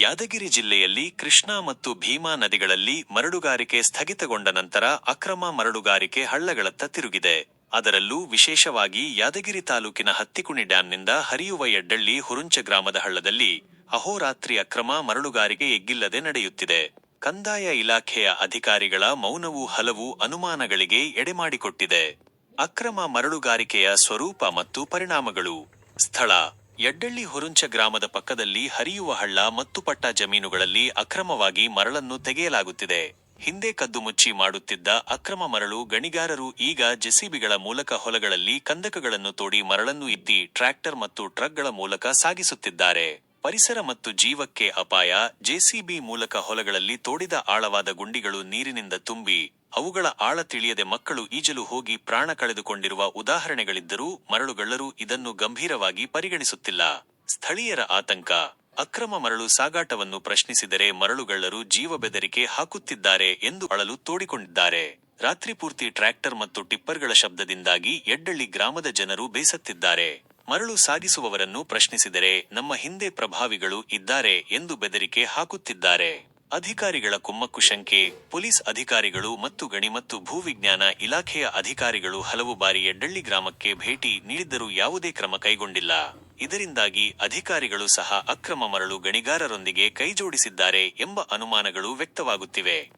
ಯಾದಗಿರಿ ಜಿಲ್ಲೆಯಲ್ಲಿ ಕೃಷ್ಣಾ ಮತ್ತು ಭೀಮಾ ನದಿಗಳಲ್ಲಿ ಮರಳುಗಾರಿಕೆ ಸ್ಥಗಿತಗೊಂಡ ನಂತರ ಅಕ್ರಮ ಮರಳುಗಾರಿಕೆ ಹಳ್ಳಗಳತ್ತ ತಿರುಗಿದೆ. ಅದರಲ್ಲೂ ವಿಶೇಷವಾಗಿ ಯಾದಗಿರಿ ತಾಲೂಕಿನ ಹತ್ತಿಕುಣಿ ಡ್ಯಾಂನಿಂದ ಹರಿಯುವ ಎಡ್ಡಳ್ಳಿ ಹುರುಂಚ ಗ್ರಾಮದ ಹಳ್ಳದಲ್ಲಿ ಅಹೋರಾತ್ರಿ ಅಕ್ರಮ ಮರಳುಗಾರಿಕೆ ಎಗ್ಗಿಲ್ಲದೆ ನಡೆಯುತ್ತಿದೆ. ಕಂದಾಯ ಇಲಾಖೆಯ ಅಧಿಕಾರಿಗಳ ಮೌನವು ಹಲವು ಅನುಮಾನಗಳಿಗೆ ಎಡೆಮಾಡಿಕೊಟ್ಟಿದೆ. ಅಕ್ರಮ ಮರಳುಗಾರಿಕೆಯ ಸ್ವರೂಪ ಮತ್ತು ಪರಿಣಾಮಗಳು. ಸ್ಥಳ. ಎಡ್ಡಳ್ಳಿ ಹೊರುಂಚ ಗ್ರಾಮದ ಪಕ್ಕದಲ್ಲಿ ಹರಿಯುವ ಹಳ್ಳ ಮತ್ತು ಪಟ್ಟ ಜಮೀನುಗಳಲ್ಲಿ ಅಕ್ರಮವಾಗಿ ಮರಳನ್ನು ತೆಗೆಯಲಾಗುತ್ತಿದೆ. ಹಿಂದೆ ಕದ್ದು ಮುಚ್ಚಿ ಮಾಡುತ್ತಿದ್ದ ಅಕ್ರಮ ಮರಳು ಗಣಿಗಾರರು ಈಗ ಜೆಸಿಬಿಗಳ ಮೂಲಕ ಹೊಲಗಳಲ್ಲಿ ಕಂದಕಗಳನ್ನು ತೋಡಿ ಮರಳನ್ನು ಇತ್ತಿ ಟ್ರ್ಯಾಕ್ಟರ್ ಮತ್ತು ಟ್ರಕ್ಗಳ ಮೂಲಕ ಸಾಗಿಸುತ್ತಿದ್ದಾರೆ. ಪರಿಸರ ಮತ್ತು ಜೀವಕ್ಕೆ ಅಪಾಯ ಜೆಸಿಬಿ ಮೂಲಕ ಹೊಲಗಳಲ್ಲಿ ತೋಡಿದ ಆಳವಾದ ಗುಂಡಿಗಳು ನೀರಿನಿಂದ ತುಂಬಿ, ಅವುಗಳ ಆಳ ತಿಳಿಯದೆ ಮಕ್ಕಳು ಈಜಲು ಹೋಗಿ ಪ್ರಾಣ ಕಳೆದುಕೊಂಡಿರುವ ಉದಾಹರಣೆಗಳಿದ್ದರೂ ಮರಳುಗಳ್ಳರು ಇದನ್ನು ಗಂಭೀರವಾಗಿ ಪರಿಗಣಿಸುತ್ತಿಲ್ಲ. ಸ್ಥಳೀಯರ ಆತಂಕ, ಅಕ್ರಮ ಮರಳು ಸಾಗಾಟವನ್ನು ಪ್ರಶ್ನಿಸಿದರೆ ಮರಳುಗಳ್ಳರು ಜೀವ ಬೆದರಿಕೆ ಹಾಕುತ್ತಿದ್ದಾರೆ ಎಂದು ಅಳಲು ತೋಡಿಕೊಂಡಿದ್ದಾರೆ. ರಾತ್ರಿ ಪೂರ್ತಿ ಟ್ರ್ಯಾಕ್ಟರ್ ಮತ್ತು ಟಿಪ್ಪರ್ಗಳ ಶಬ್ದದಿಂದಾಗಿ ಎಡ್ಡಳ್ಳಿ ಗ್ರಾಮದ ಜನರು ಬೇಸತ್ತಿದ್ದಾರೆ. ಮರಳು ಸಾಗಿಸುವವರನ್ನು ಪ್ರಶ್ನಿಸಿದರೆ ನಮ್ಮ ಹಿಂದೆ ಪ್ರಭಾವಿಗಳು ಇದ್ದಾರೆ ಎಂದು ಬೆದರಿಕೆ ಹಾಕುತ್ತಿದ್ದಾರೆ. ಅಧಿಕಾರಿಗಳ ಕುಮ್ಮಕ್ಕು ಶಂಕೆ, ಪೊಲೀಸ್ ಅಧಿಕಾರಿಗಳು ಮತ್ತು ಗಣಿ ಮತ್ತು ಭೂವಿಜ್ಞಾನ ಇಲಾಖೆಯ ಅಧಿಕಾರಿಗಳು ಹಲವು ಬಾರಿ ಎಡ್ಡಳ್ಳಿ ಗ್ರಾಮಕ್ಕೆ ಭೇಟಿ ನೀಡಿದ್ದರೂ ಯಾವುದೇ ಕ್ರಮ ಕೈಗೊಂಡಿಲ್ಲ. ಇದರಿಂದಾಗಿ ಅಧಿಕಾರಿಗಳು ಸಹ ಅಕ್ರಮ ಮರಳು ಗಣಿಗಾರರೊಂದಿಗೆ ಕೈಜೋಡಿಸಿದ್ದಾರೆ ಎಂಬ ಅನುಮಾನಗಳು ವ್ಯಕ್ತವಾಗುತ್ತಿವೆ.